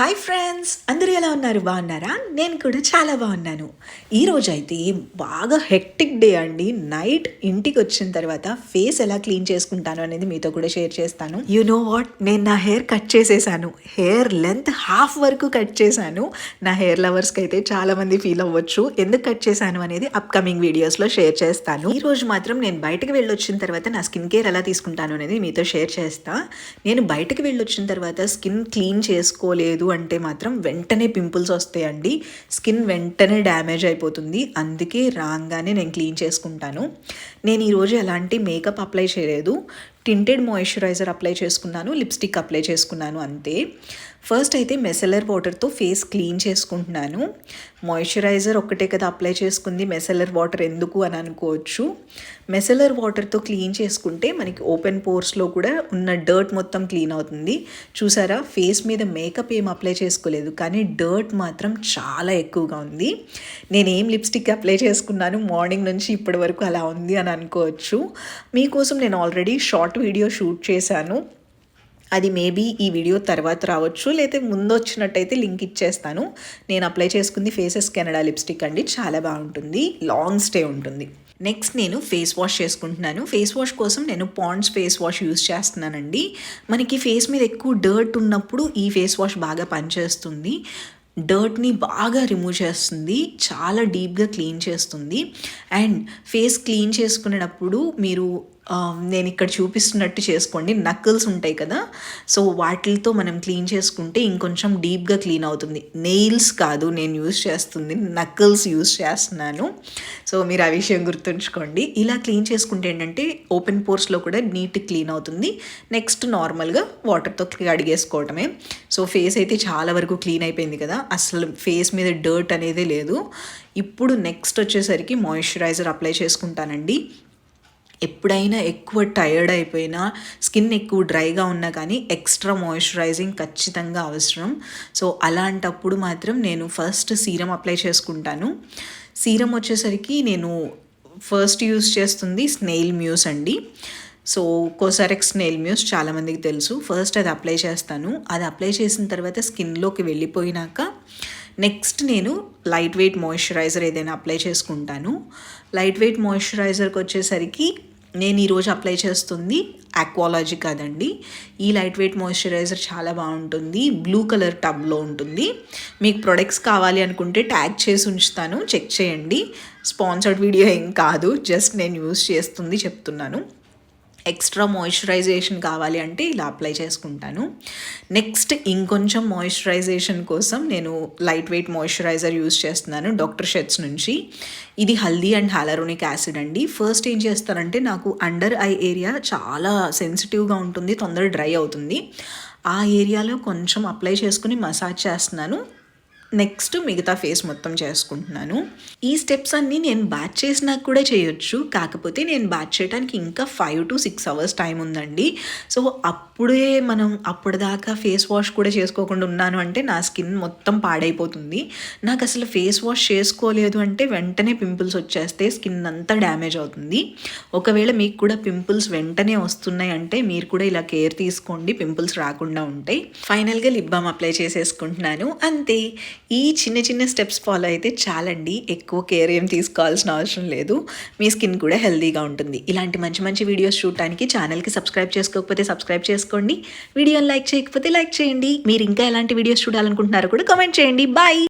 Hi friends అందరూ ఎలా ఉన్నారు? బాగున్నారా? నేను కూడా చాలా బాగున్నాను. ఈరోజు అయితే బాగా హెక్టిక్ డే అండి. నైట్ ఇంటికి వచ్చిన తర్వాత ఫేస్ ఎలా క్లీన్ చేసుకుంటాను అనేది మీతో కూడా షేర్ చేస్తాను. యు నో వాట్ నేను నా హెయిర్ కట్ చేసేసాను. హెయిర్ లెంత్ హాఫ్ వరకు కట్ చేశాను. నా హెయిర్ లవర్స్కి అయితే చాలా మంది ఫీల్ అవ్వచ్చు. ఎందుకు కట్ చేశాను అనేది అప్కమింగ్ వీడియోస్లో షేర్ చేస్తాను. ఈ రోజు మాత్రం నేను బయటకు వెళ్ళొచ్చిన తర్వాత నా స్కిన్ కేర్ ఎలా తీసుకుంటాను అనేది మీతో షేర్ చేస్తా. నేను బయటకు వెళ్ళొచ్చిన తర్వాత స్కిన్ క్లీన్ చేసుకోలేదు అంటే మాత్రం వెంటనే పింపుల్స్ వస్తాయండి. స్కిన్ వెంటనే డ్యామేజ్ అయిపోతుంది. అందుకే రాగానే నేను క్లీన్ చేసుకుంటాను. నేను ఈరోజు ఎలాంటి మేకప్ అప్లై చేయలేదు. టింటెడ్ మాయిశ్చరైజర్ అప్లై చేసుకున్నాను లిప్స్టిక్ అప్లై చేసుకున్నాను అంతే. ఫస్ట్ అయితే మెసెలర్ వాటర్తో ఫేస్ క్లీన్ చేసుకుంటున్నాను. మాయిశ్చరైజర్ ఒక్కటే కదా అప్లై చేసుకుంది మెసెలర్ వాటర్ ఎందుకు అని అనుకోవచ్చు. మెసెలర్ వాటర్తో క్లీన్ చేసుకుంటే మనకి ఓపెన్ పోర్స్లో కూడా ఉన్న డర్ట్ మొత్తం క్లీన్ అవుతుంది. చూసారా ఫేస్ మీద మేకప్ ఏం అప్లై చేసుకోలేదు కానీ డర్ట్ మాత్రం చాలా ఎక్కువగా ఉంది. నేనేం లిప్స్టిక్ అప్లై చేసుకున్నాను మార్నింగ్ నుంచి ఇప్పటి వరకు అలా ఉంది అని అనుకోవచ్చు. మీకోసం నేను ఆల్రెడీ షార్ట్ వీడియో షూట్ చేశాను. అది మేబీ ఈ వీడియో తర్వాత రావచ్చు లేకపోతే ముందు వచ్చినట్టయితే లింక్ ఇచ్చేస్తాను. నేను అప్లై చేసుకుంది ఫేసెస్ కెనడా లిప్స్టిక్ అండి చాలా బాగుంటుంది లాంగ్ స్టే ఉంటుంది. నెక్స్ట్ నేను ఫేస్ వాష్ చేసుకుంటున్నాను. ఫేస్ వాష్ కోసం నేను పాండ్స్ ఫేస్ వాష్ యూస్ చేస్తున్నానండి. మనకి ఫేస్ మీద ఎక్కువ డర్ట్ ఉన్నప్పుడు ఈ ఫేస్ వాష్ బాగా పనిచేస్తుంది. డర్ట్ని బాగా రిమూవ్ చేస్తుంది చాలా డీప్గా క్లీన్ చేస్తుంది. అండ్ ఫేస్ క్లీన్ చేసుకునేటప్పుడు మీరు నేను ఇక్కడ చూపిస్తున్నట్టు చేసుకోండి నక్కల్స్ ఉంటాయి కదా. సో వాటితో మనం క్లీన్ చేసుకుంటే ఇంకొంచెం డీప్గా క్లీన్ అవుతుంది. నెయిల్స్ కాదు నేను యూస్ చేస్తుంది నక్కల్స్ యూస్ చేస్తున్నాను. సో మీరు ఆ విషయం గుర్తుంచుకోండి. ఇలా క్లీన్ చేసుకుంటే ఏంటంటే ఓపెన్ పోర్స్లో కూడా నీట్ క్లీన్ అవుతుంది. నెక్స్ట్ నార్మల్గా వాటర్తో కడిగేసుకోవటమే. సో ఫేస్ అయితే చాలా వరకు క్లీన్ అయిపోయింది కదా. అసలు ఫేస్ మీద డర్ట్ అనేది లేదు. ఇప్పుడు నెక్స్ట్ వచ్చేసరికి మాయిశ్చరైజర్ అప్లై చేసుకుంటానండి. ఎప్పుడైనా ఎక్కువ టైర్డ్ అయిపోయినా స్కిన్ ఎక్కువ డ్రైగా ఉన్నా కానీ ఎక్స్ట్రా మాయిశ్చరైజింగ్ ఖచ్చితంగా అవసరం. సో అలాంటప్పుడు మాత్రం నేను ఫస్ట్ సీరం అప్లై చేసుకుంటాను. సీరం వచ్చేసరికి నేను ఫస్ట్ యూస్ చేస్తుంది స్నెయిల్ మ్యూస్ అండి. సో కోసారెక్స్ స్నేల్ మ్యూస్ చాలామందికి తెలుసు. ఫస్ట్ అది అప్లై చేస్తాను. అది అప్లై చేసిన తర్వాత స్కిన్లోకి వెళ్ళిపోయినాక నెక్స్ట్ నేను లైట్ వెయిట్ మాయిశ్చరైజర్ ఏదైనా అప్లై చేసుకుంటాను. లైట్ వెయిట్ మాయిశ్చరైజర్కి వచ్చేసరికి నేను ఈరోజు అప్లై చేస్తుంది ఆక్వాలజీ కాదండి. ఈ లైట్ వెయిట్ మాయిశ్చరైజర్ చాలా బాగుంటుంది. బ్లూ కలర్ టబ్లో ఉంటుంది. మీకు ప్రొడక్ట్స్ కావాలి అనుకుంటే ట్యాగ్ చేసి ఉంచుతాను. చెక్ చేయండి. స్పాన్సర్డ్ వీడియో ఏం కాదు. జస్ట్ నేను యూస్ చేస్తుంది చెప్తున్నాను. ఎక్స్ట్రా మాయిశ్చరైజేషన్ కావాలి అంటే ఇలా అప్లై చేసుకుంటాను. నెక్స్ట్ ఇంకొంచెం మాయిశ్చరైజేషన్ కోసం నేను లైట్ వెయిట్ మాయిశ్చరైజర్ యూస్ చేస్తున్నాను డాక్టర్ షెట్స్ నుంచి. ఇది హల్దీ అండ్ హాలరోనిక్ యాసిడ్ అండి. ఫస్ట్ ఏం చేస్తారంటే నాకు అండర్ ఐ ఏరియా చాలా సెన్సిటివ్గా ఉంటుంది తొందర డ్రై అవుతుంది. ఆ ఏరియాలో కొంచెం అప్లై చేసుకుని మసాజ్ చేస్తున్నాను. నెక్స్ట్ మిగతా ఫేస్ మొత్తం చేసుకుంటున్నాను. ఈ స్టెప్స్ అన్నీ నేను బ్యాచ్ చేసినా కూడా చేయొచ్చు. కాకపోతే నేను బ్యాచ్ చేయడానికి ఇంకా five to six hours time ఉందండి. సో అప్పుడే మనం అప్పటిదాకా ఫేస్ వాష్ కూడా చేసుకోకుండా ఉన్నాను అంటే నా స్కిన్ మొత్తం పాడైపోతుంది. నాకు అసలు ఫేస్ వాష్ చేసుకోలేదు అంటే వెంటనే పింపుల్స్ వచ్చేస్తే స్కిన్ అంతా డ్యామేజ్ అవుతుంది. ఒకవేళ మీకు కూడా పింపుల్స్ వెంటనే వస్తున్నాయి అంటే మీరు కూడా ఇలా కేర్ తీసుకోండి పింపుల్స్ రాకుండా ఉంటాయి. ఫైనల్గా లిప్ బామ్ అప్లై చేసేసుకుంటున్నాను. అంతే. ఈ చిన్న చిన్న స్టెప్స్ ఫాలో అయితే చాలండి. ఎక్కువ కేర్ ఏం తీసుకోవాల్సిన అవసరం లేదు. మీ స్కిన్ కూడా హెల్తీగా ఉంటుంది. ఇలాంటి మంచి మంచి వీడియోస్ చూడటానికి ఛానల్కి సబ్స్క్రైబ్ చేసుకోకపోతే సబ్స్క్రైబ్ చేసుకోండి. వీడియోని లైక్ చేయకపోతే లైక్ చేయండి. మీరు ఇంకా ఎలాంటి వీడియోస్ చూడాలనుకుంటున్నారో కూడా కామెంట్ చేయండి. బాయ్